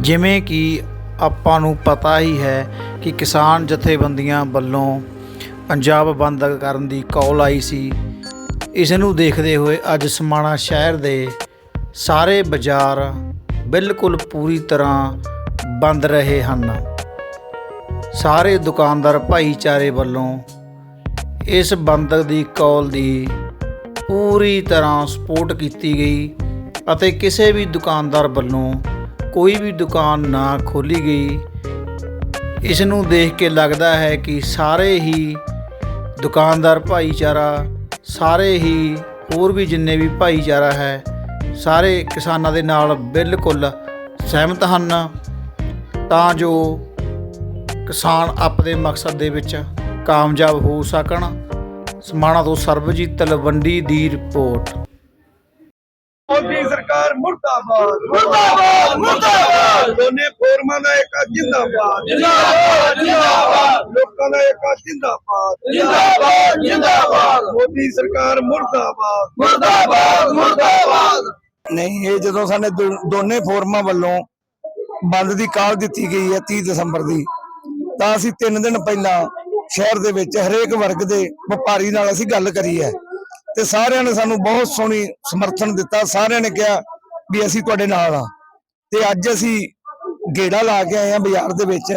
ਜਿਵੇਂ ਕਿ ਆਪਾਂ ਨੂੰ ਪਤਾ ਹੀ ਹੈ ਕਿ ਕਿਸਾਨ ਜਥੇਬੰਦੀਆਂ ਵੱਲੋਂ ਪੰਜਾਬ ਬੰਦ ਕਰਨ ਦੀ ਕਾਲ ਆਈ ਸੀ। ਇਸ ਨੂੰ ਦੇਖਦੇ ਹੋਏ ਅੱਜ ਸਮਾਣਾ ਸ਼ਹਿਰ ਦੇ ਸਾਰੇ ਬਾਜ਼ਾਰ ਬਿਲਕੁਲ ਪੂਰੀ ਤਰ੍ਹਾਂ ਬੰਦ ਰਹੇ ਹਨ। ਸਾਰੇ ਦੁਕਾਨਦਾਰ ਭਾਈਚਾਰੇ ਵੱਲੋਂ ਇਸ ਬੰਦ ਦੀ ਕਾਲ ਦੀ ਪੂਰੀ ਤਰ੍ਹਾਂ ਸਪੋਰਟ ਕੀਤੀ ਗਈ ਅਤੇ ਕਿਸੇ ਵੀ ਦੁਕਾਨਦਾਰ ਵੱਲੋਂ ਕੋਈ ਵੀ ਦੁਕਾਨ ਨਾ ਖੋਲੀ ਗਈ ਇਸ ਨੂੰ ਦੇਖ ਕੇ ਲੱਗਦਾ ਹੈ ਕਿ ਸਾਰੇ ਹੀ ਦੁਕਾਨਦਾਰ ਭਾਈਚਾਰਾ, ਸਾਰੇ ਹੀ ਹੋਰ ਵੀ ਜਿੰਨੇ ਵੀ ਭਾਈਚਾਰਾ ਹੈ, ਸਾਰੇ ਕਿਸਾਨਾਂ ਦੇ ਨਾਲ ਬਿਲਕੁਲ ਸਹਿਮਤ ਹਨ। ਤਾਂ ਜੋ ਕਿਸਾਨ ਆਪਣੇ ਮਕਸਦ ਦੇ ਵਿੱਚ ਕਾਮਯਾਬ ਹੋ ਸਕਣ। ਸਮਾਣਾ ਤੋਂ ਸਰਬਜੀਤ ਤਲਵੰਡੀ ਦੀ ਰਿਪੋਰਟ। ਮੋਦੀ ਸਰਕਾਰ ਮੁਰਦਾਬਾਦ। ਮੁਰਦਾਬਾਦ ਮੁਰਦਾਬਾਦ। ਦੋਨੇ ਫੋਰਮਾਂ ਦਾ ਇੱਕ ਜਿੰਦਾਬਾਦ। ਜਿੰਦਾਬਾਦ ਜਿੰਦਾਬਾਦ। ਲੋਕਾਂ ਦਾ ਇੱਕ ਜਿੰਦਾਬਾਦ। ਜਿੰਦਾਬਾਦ ਜਿੰਦਾਬਾਦ। ਮੋਦੀ ਸਰਕਾਰ ਮੁਰਦਾਬਾਦ। ਮੁਰਦਾਬਾਦ ਮੁਰਦਾਬਾਦ। ਨਹੀਂ ਇਹ ਜਦੋਂ ਸਾਡੇ ਦੋਨੇ ਫੋਰਮਾਂ ਵੱਲੋਂ ਬੰਦ ਦੀ ਕਾਲ ਦਿੱਤੀ ਗਈ ਹੈ 30 ਦਸੰਬਰ ਦੀ ਤਾਂ ਅਸੀਂ 3 ਦਿਨ ਪਹਿਲਾਂ ਸ਼ਹਿਰ ਦੇ ਵਿੱਚ ਹਰੇਕ ਵਰਗ ਦੇ ਵਪਾਰੀ ਨਾਲ ਅਸੀਂ ਗੱਲ ਕਰੀ ਹੈ। ਤੇ ਸਾਰਿਆਂ ਨੇ ਸਾਨੂੰ ਬਹੁਤ ਸੋਹਣੀ ਸਮਰਥਨ ਦਿੱਤਾ। ਸਾਰਿਆਂ ਨੇ ਕਿਹਾ ਵੀ ਅਸੀਂ ਤੁਹਾਡੇ ਨਾਲ ਆ ਤੇ ਅੱਜ ਅਸੀਂ ਗੇੜਾ ਲਾ ਕੇ ਆਏ ਆ ਬਾਜ਼ਾਰ ਦੇ ਵਿੱਚ।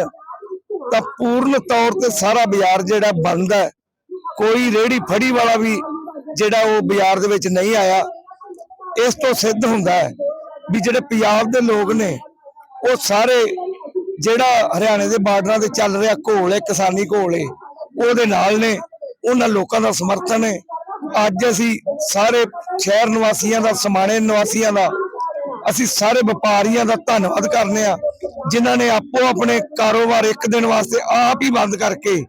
ਤਾਂ ਪੂਰਨ ਤੌਰ ਤੇ ਸਾਰਾ ਬਾਜ਼ਾਰ ਜਿਹੜਾ ਬੰਦ ਹੈ, ਕੋਈ ਰੇੜੀ ਫੜੀ ਵਾਲਾ ਵੀ ਜਿਹੜਾ ਉਹ ਬਾਜ਼ਾਰ ਦੇ ਵਿੱਚ ਨਹੀਂ ਆਇਆ। ਇਸ ਤੋਂ ਸਿੱਧ ਹੁੰਦਾ ਹੈ ਵੀ ਜਿਹੜੇ ਪੰਜਾਬ ਦੇ ਲੋਕ ਨੇ, ਉਹ ਸਾਰੇ ਜਿਹੜਾ ਹਰਿਆਣੇ ਦੇ ਬਾਰਡਰਾਂ ਤੇ ਚੱਲ ਰਿਹਾ ਘੋਲ ਹੈ, ਕਿਸਾਨੀ ਘੋਲ ਹੈ, ਉਹਦੇ ਨਾਲ ਨੇ। ਉਹਨਾਂ ਲੋਕਾਂ ਦਾ ਸਮਰਥਨ ਹੈ। ਅੱਜ ਅਸੀਂ ਸਾਰੇ ਸ਼ਹਿਰ ਨਿਵਾਸੀਆਂ ਦਾ ਸਮਾਣੇ ਨਿਵਾਸੀਆਂ ਦਾ ਅਸੀਂ ਸਾਰੇ ਵਪਾਰੀਆਂ ਦਾ ਧੰਨਵਾਦ ਕਰਨੇ ਆ ਜਿਨ੍ਹਾਂ ਨੇ ਆਪੋ ਆਪਣੇ ਕਾਰੋਬਾਰ ਇੱਕ ਦਿਨ ਵਾਸਤੇ ਆਪ ਹੀ ਬੰਦ ਕਰਕੇ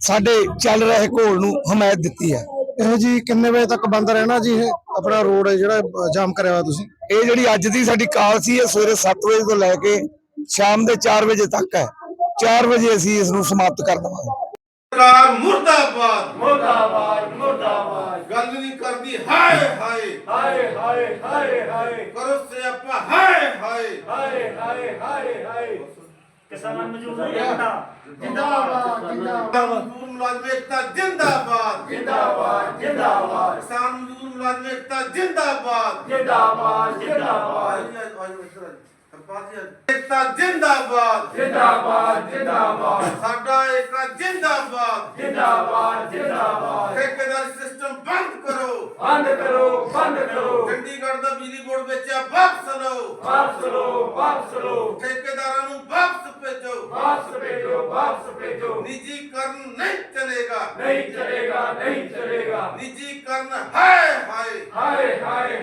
ਸਾਡੇ ਚੱਲ ਰਹੇ ਘੋਲ ਨੂੰ ਹਮਾਇਤ ਦਿੱਤੀ ਹੈ। ਇਹ ਜੀ ਕਿੰਨੇ ਵਜੇ ਤੱਕ ਬੰਦ ਰਹਿਣਾ ਜੀ ਇਹ? ਆਪਣਾ ਰੋਡ ਹੈ ਜਿਹੜਾ ਜਾਮ ਕਰਿਆ ਹੋਇਆ ਤੁਸੀਂ? ਇਹ ਜਿਹੜੀ ਅੱਜ ਦੀ ਸਾਡੀ ਕਾਲ ਸੀ ਇਹ ਸਵੇਰੇ 7 ਵਜੇ ਤੋਂ ਲੈ ਕੇ ਸ਼ਾਮ ਦੇ 4 ਵਜੇ ਤੱਕ ਹੈ। 4 ਵਜੇ ਅਸੀਂ ਇਸ ਨੂੰ ਸਮਾਪਤ ਕਰ ਦਵਾਂਗੇ। ਸਰਕਾਰ ਮੁਰਦਾਬਾਦ। ਮੁਰਦਾਬਾਦ ਮੁਰਦਾਬਾਦ। ਗੱਲ ਨਹੀਂ ਕਰਦੀ ਹਾਏ ਹਾਏ। ਹਾਏ ਹਾਏ ਹਾਏ ਹਾਏ। ਕਰੋ ਸਿਆਪਾ ਹਾਏ ਹਾਏ। ਹਾਏ ਹਾਏ ਹਾਏ ਹਾਏ। ਕਿਸਾਨ ਏਕਤਾ ਜਿੰਦਾਬਾਦ ਜਿੰਦਾਬਾਦ। ਮਜ਼ਦੂਰ ਮੁਲਾਜ਼ਮ ਏਕਤਾ ਜਿੰਦਾਬਾਦ ਜਿੰਦਾਬਾਦ। ਜਿੰਦਾਬਾਦ। ਕਿਸਾਨ ਮਜ਼ਦੂਰ ਮੁਲਾਜ਼ਮ ਏਕਤਾ ਜਿੰਦਾਬਾਦ। ਜਿੰਦਾਬਾਦ ਜਿੰਦਾਬਾਦ। ਏਕਤਾ ਜਿੰਦਾਬਾਦ। ਜਿੰਦਾਬਾਦ ਜਿੰਦਾਬਾਦ। ਸਾਡਾ ਏਕਤਾ ਜਿੰਦਾਬਾਦ। ਜਿੰਦਾਬਾਦ ਜਿੰਦਾਬਾਦ। ਠੇਕੇਦਾਰ ਸਿਸਟਮ ਬੰਦ ਕਰੋ। ਬੰਦ ਕਰੋ ਬੰਦ ਕਰੋ। ਚੰਡੀਗੜ੍ਹ ਦਾ ਬਿਜਲੀ ਬੋਰਡ ਵੇਚਿਆ ਵਾਪਸ ਲਓ। ਵਾਪਸ ਲਓ ਵਾਪਸ ਲਓ। ਠੇਕੇਦਾਰਾਂ ਨੂੰ भेजो वापस भेजो निजीकरण नहीं चलेगा नहीं चलेगा नहीं चलेगा निजीकरण है हाय हाय हाय